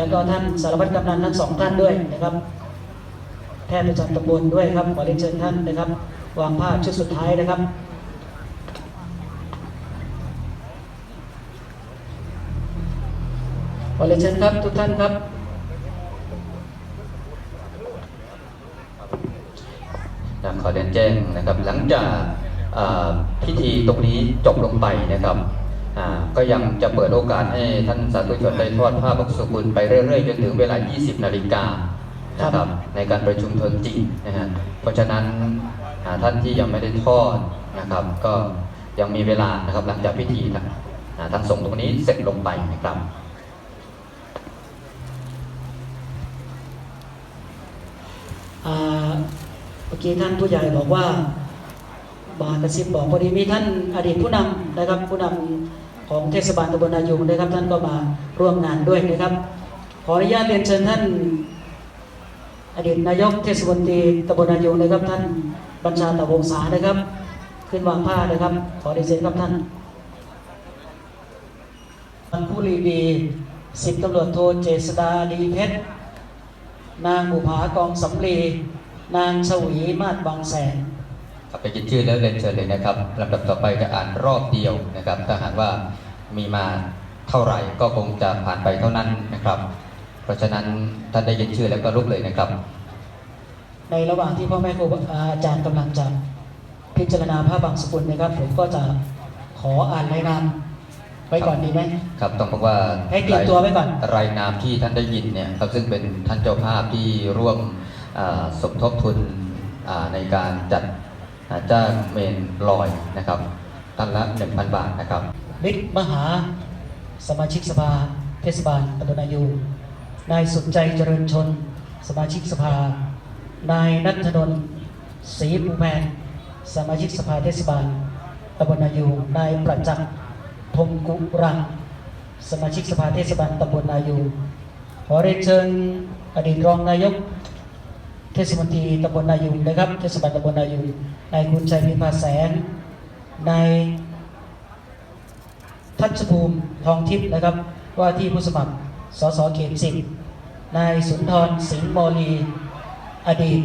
แล้วก็ท่านสารวัตรกำนันทั้งสองท่านด้วยนะครับ แพทย์ประจำตำบลด้วยครับขอเรียนเชิญท่านนะครับ วางผ้าชุดสุดท้ายนะครับขอเรียนเชิญครับทุกท่านครับนะขอเรียนแจ้งนะครับหลังจากพิธีตรงนี้จบลงไปนะครับ ก็ยังจะเปิดโอกาสให้ท่านสาธุชนได้ทอดผ้าบักสุกุลไปเรื่อยๆจนถึงเวลา 20 นาฬิกานะครับในการประชุมทนจริงนะฮะเพราะฉะนั้นอ่าท่านที่ยังไม่ได้ทอดนะครับ ก็ยังมีเวลานะครับหลังจากพิธีนะอ่าทางสงฆ์ตรงนี้เสร็จลงไปนะครับอ่าเมื่อกี้ท่านผู้ใหญ่บอกว่าบากระซิบบอกพอดีมีท่านอดีตผู้นำนะครับผู้นำ ของเทศบาลตำบลนายูงนะครับ ท่านก็มาร่วมงานด้วยนะครับ ขออนุญาตเรียนเชิญท่าน อดีตนายกเทศมนตรีตำบลนายูงนะครับ ท่านบัญชาตะวงศานะครับ ขึ้นวางผ้านะครับ ขอเรียนเชิญครับท่านท่านผู้รีดีสิบตำรวจโทเจษดาลีเพชรนางบุภากองสำลีนางชวีมาศบางแสน ไปยินชื่อแล้วเรียนเชิญเลยนะครับลำดับต่อไปจะอ่านรอบเดียวนะครับ ถ้าหากว่ามีมาเท่าไหร่ก็คงจะผ่านไปเท่านั้นนะครับ เพราะฉะนั้นท่านได้ยินชื่อแล้วก็ลุกเลยนะครับ ในระหว่างที่พ่อแม่ครูอาจารย์กำลังจะพิจารณาภาพบางสกุลนะครับ ผมก็จะขออ่านรายนามไว้ก่อนดีไหมครับต้องบอกว่าให้เตรียมตัวไว้ก่อนรายนามที่ท่านได้ยินเนี่ยครับซึ่งเป็นท่านเจ้าภาพที่ร่วมอ่าสมทบทุนอ่าในการจัดอ่า จ้างเมนลอยนะครับท่านละ 1,000 บาทนะครับฤทธิ์มหาสมาชิกสภาเทศบาลตำบลนายูนายสุดใจเจริญชน สมาชิกสภา นายนัทนนท์ศรีภูแพนสมาชิกสภาเทศบาลตำบลนายูนายประจักษ์พงกุรังสมาชิกสภาเทศบาลตำบลนายูขอเรียนเชิญอดีตรองนายก เทศมนตรีตำบลนายูนะครับเทศบาลตำบลนายูนายคุณชัยพิพาแสนนายทัชภูมิทองทิพย์นะครับ ว่าที่ผู้สมัครสสเขตสิบนายสุนทรสิงห์มอลีอดีต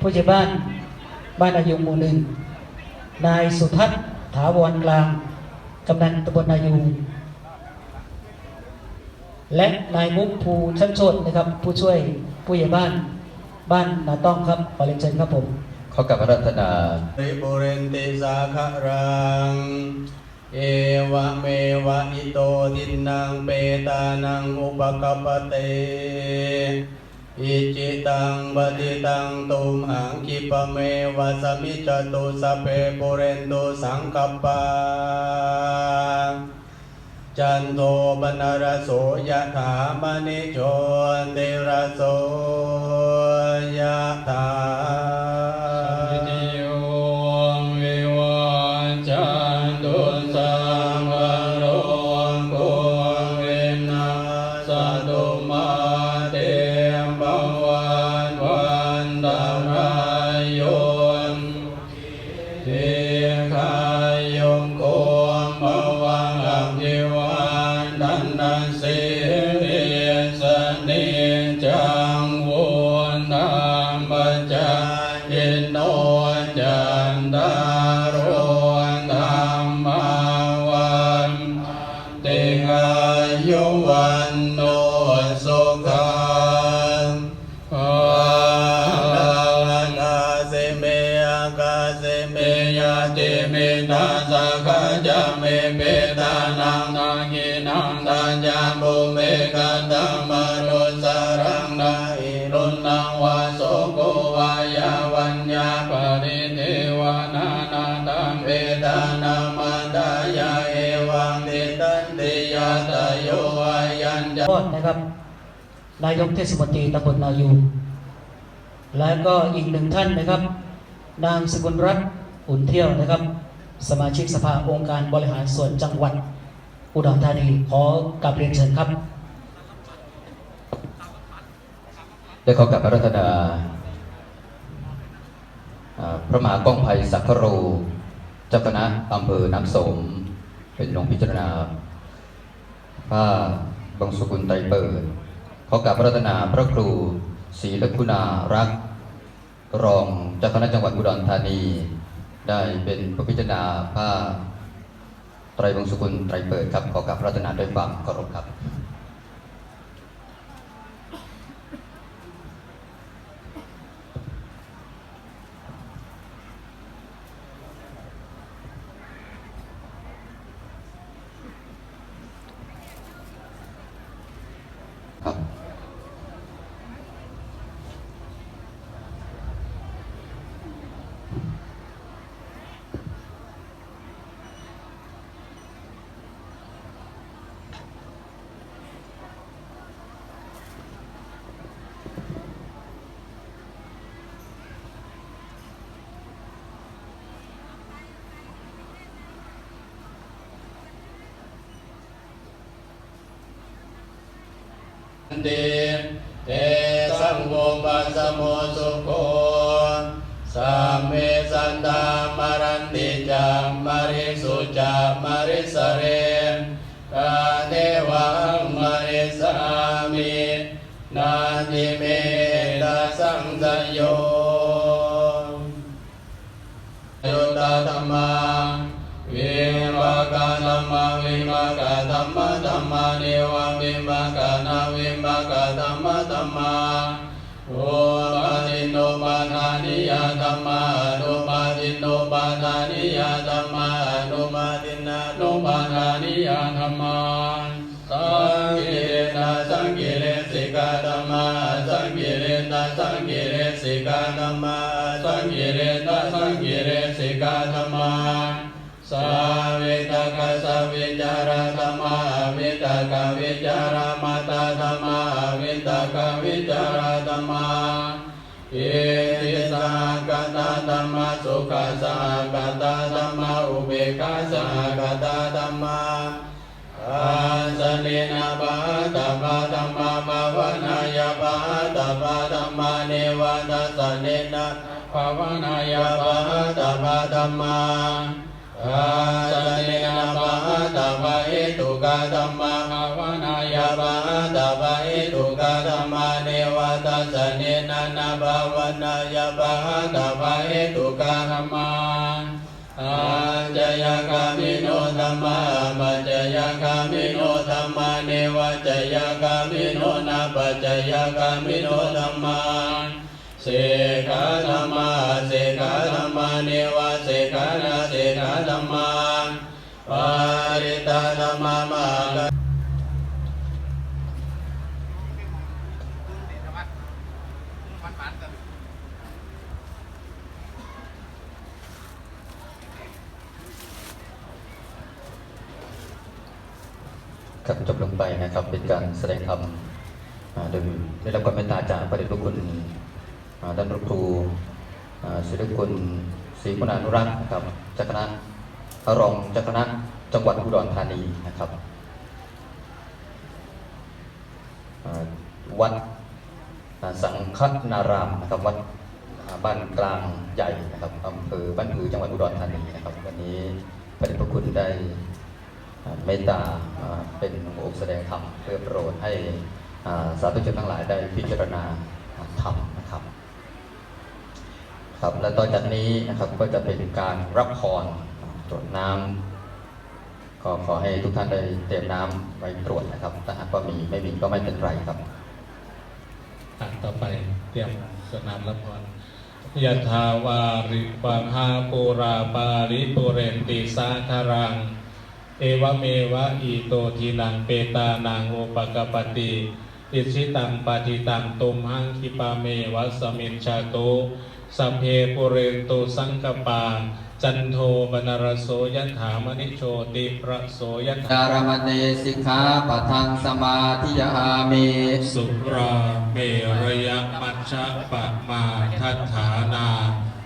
ผู้ใหญ่บ้านบ้านอายุหมู่หนึ่งนายสุทัศน์ถาวรกลางกำนันตำบลนายูและนายมุกภูชั้นโชตนะครับ ผู้ช่วยผู้ใหญ่บ้าน บ้านนาต้องครับขอเรียนเชิญครับผมขอกราบอารัตนาริปุเรนติสาคารัง เอวะเมวะอิโตทินังเปตานังอุปกปปเต อิจิตังปฏิตังตุมหังคิปะเมวะสมิจตุสพเพปุเรนตุสังกปปา จันโทปนรโสยะถามณิโชติรโสยะถาโยวิวัจจันตุสังวโรโกวินาสตุมาเตปวันวันตรายโยเทคา วังติตันติยาตโยอายัญญาทอดนะครับ นายกเทศมนตรีตำบลนายู และก็อีกหนึ่งท่านนะครับ นางสกุลรัตน์อุ่นเที่ยวนะครับ สมาชิกสภาองค์การบริหารส่วนจังหวัด อุดรธานีขอกราบเรียนเชิญครับได้ขอกราบอารัตนาพระมหาก้องภัยสักคโรเจ้าคณะอำเภอน้ำสม เป็นลงพิจารณาผ้าบางสกุลไตรเปิดขอกราบพระรัตนาพระครูศรีลคุณารักษ์รองเจ้าคณะจังหวัดอุดรธานี ได้เป็นผู้พิจารณาผ้าไตรบางศกุลไตรเปิดครับ ขอกราบพระรัตนาด้วยความเคารพครับ เตเตสังโฆปัสโมสุโคสัมเมสันตามารันติจามาริสุจามาริสเร มามากาธรรมะธรรมาเนวะวิมากานาวิมากาธรรมะธรรมาโอมาติโนปาทานิยาธรรมาโนมาติโนปาทานิยาธรรมาโนมาตินาโนปาทานิยาธรรมาสังกิเลนะสังกิเลสิกาธรรมาสังกิเลนะสังกิเลสิกาธรรมาสังกิเลนะสังกิเลสิกาธรรมา สาวิตกสวิจารธรรมาวิตกวิจารมาตาธรรมาวิตกวิจารธรรมาอิติสากตาธรรมะสุขสากตาธรรมะอุเบกาสากตาธรรมะอาสเนนะบาตาบาธรรมะภาวนายาบาตาบาธรรมะเนวาตาสเนนะภาวนายบาตาบาธรรมะอา สเนนะบาตาบาเหตุกาธรรมะภาวนายาบาตาบาเหตุกาธรรมะเนวาตาสเนนะนะภาวนายาบาตาบาเหตุกาธรรมะอาจยกามิโนธรรมะปัจจยกามิโนธรรมะเนวจยกามิโนนาปัจจยกามิโนธรรมะ เสกาธรรมะเสกาธรรมะเนวเสกานาเสกาธรรมะปาริตาธรรมะมาครับจบลงไปนะครับเป็นการแสดงธรรมโดยได้รับความเมตตาจากพระเดชพระคุณ ท่านพระครูอ่ศิริกุลศรีคุณานุรักษ์นะครับเจ้าคณะรองเจ้าคณะจังหวัดอุดรธานีนะครับวัดสังฆนารามนะครับวัดบ้านกลางใหญ่นะครับอำเภอบ้านผือจังหวัดอุดรธานีนะครับวันนี้พระเดชพระคุณได้เมตตาเป็นองค์แสดงธรรมเพื่อโปรดให้สาธุชนทั้งหลายได้พิจารณาธรรมนะครับ ครับ และต่อจากนี้นะครับก็จะเป็นการรับพรตรวจน้ำก็ขอให้ทุกท่านได้เตรียมน้ำไว้ตรวจนะครับถ้าหากว่ามีไม่มีก็ไม่เป็นไรครับต่อไปเตรียมสนามรับพรยะถาวาริปังหาปูราปาริปุเรนติสาคารัง เอวเมวะอิโตทินังเปตานังโอปกปป ติอิชิตังปฏิตังตุมหังคิปาเมวะสมินชาโตสัพเพปุเรนโตสังกปา จันโทบนรโสยถามณิโชติประโสยถาจารมเนสิกขาปะทังสมาธิยามิสุราเมรยมัชฌะปะมาทัฏฐานา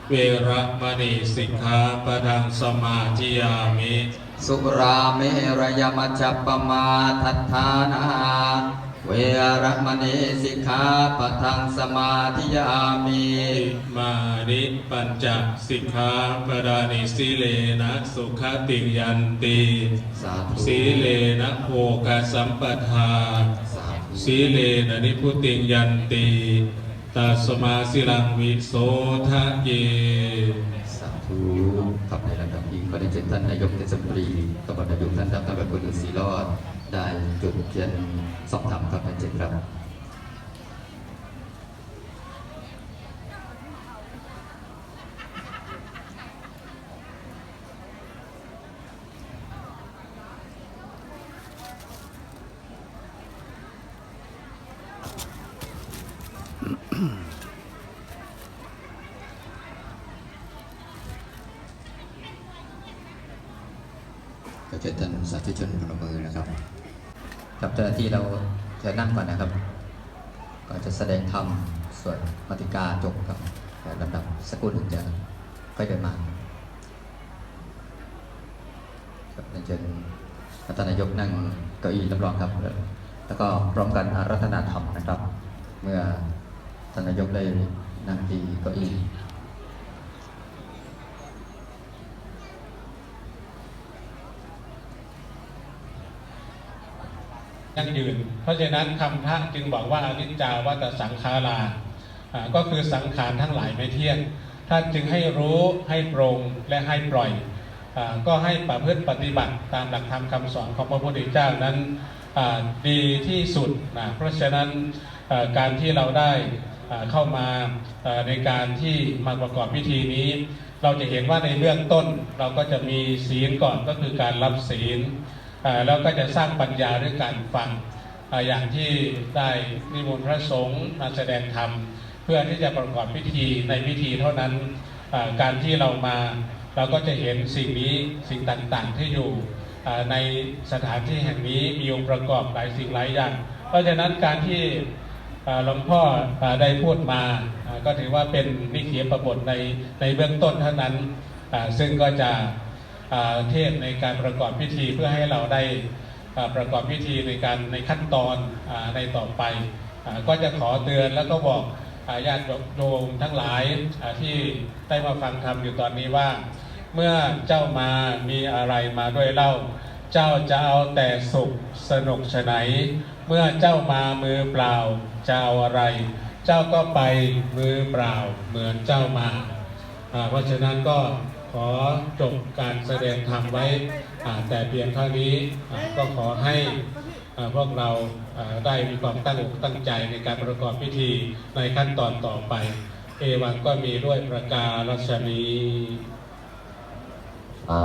เวระมณีสิกขาปะทังสมาธิยามิสุราเมรยมัจจปมาทัฏฐานา เวรมณีสิกขาปะทังสมาธิยามิอิมานิปัญจสิกขาปดานิสีเลนะสุขติยันติสาธุสีเลนะโภคสัมปทาสาธุสีเลนะนิพุติงยันติตัสมาสิลังวิโสทะเยสาธุครับในลำดับนี้ก็ได้เชิญท่านนายกเทศมนตรีกับนายกท่านดำรงบุญศรีรอด ได้จุดเทียนสอบถามครับท่านเจนครับก็ เชิญท่านสาธุชนพนมมือนะครับครับเจ้าหน้าที่เราจะนั่งก่อนนะครับก็จะแสดงธรรมส่วนมติกาจบครับลำดับสกุลหนึ่งจะค่อยเดินมาครับเรียนเชิญท่านนายกนั่งเก้าอี้รับรองครับ แล้วก็พร้อมกันอารัธนาธรรมนะครับ เมื่อท่านนายกได้นั่งที่เก้าอี้ ยั่งยืน เพราะฉะนั้นคำพระจึงบอกว่าอนิจจาวัตสังขาราก็คือสังขารทั้งหลายไม่เที่ยงท่านจึงให้รู้ให้ปรงและให้ปล่อยอก็ให้ประพฤติปฏิบัติตามหลักธรรมคำสอนของพระพุทธเจ้านั้นดีที่สุดนะเพราะฉะนั้นการที่เราได้เข้ามาในการที่มาประกอบพิธีนี้ เราจะเห็นว่าในเบื้องต้นเราก็จะมีศีลก่อนก็คือการรับศีล แล้วก็จะสร้างปัญญาด้วยการฟังอ่าอย่างที่ได้นิมนต์พระสงฆ์มาแสดงธรรม เพื่อที่จะประกอบพิธีในพิธีเท่านั้นอ่าการที่เรามาเราก็จะเห็นสิ่งนี้สิ่งต่างๆที่อยู่อ่าในสถานที่แห่งนี้มีองค์ประกอบหลายสิ่งหลายอย่าง เพราะฉะนั้นการที่อ่าหลวงพ่ออ่าได้พูดมาอ่าก็ถือว่าเป็นนิเขียประบทในในเบื้องต้นเท่านั้นอ่าซึ่งก็จะอ่า เทศในการประกอบพิธีเพื่อให้เราได้ประกอบพิธีในการในขั้นตอนอในต่อไปอก็จะขอเตือนแล้วก็บอกญาติโยมทั้งหลายที่ได้มาฟังธรรมอยู่ตอนนี้ว่า เมื่อเจ้ามามีอะไรมาด้วยเล่า เจ้าจะเอาแต่สุขสนุกฉไหน เมื่อเจ้ามามือเปล่าจะเอาอะไร เจ้าก็ไปมือเปล่าเหมือนเจ้ามา เพราะฉะนั้นก็ ขอจบการแสดงธรรมไว้แต่เพียงเท่านี้ก็ขอให้พวกเราได้มีความตั้งอกตั้งใจในการประกอบพิธีในขั้นตอนต่อไป เอวังก็มีด้วยประกาศรัชนีอ่า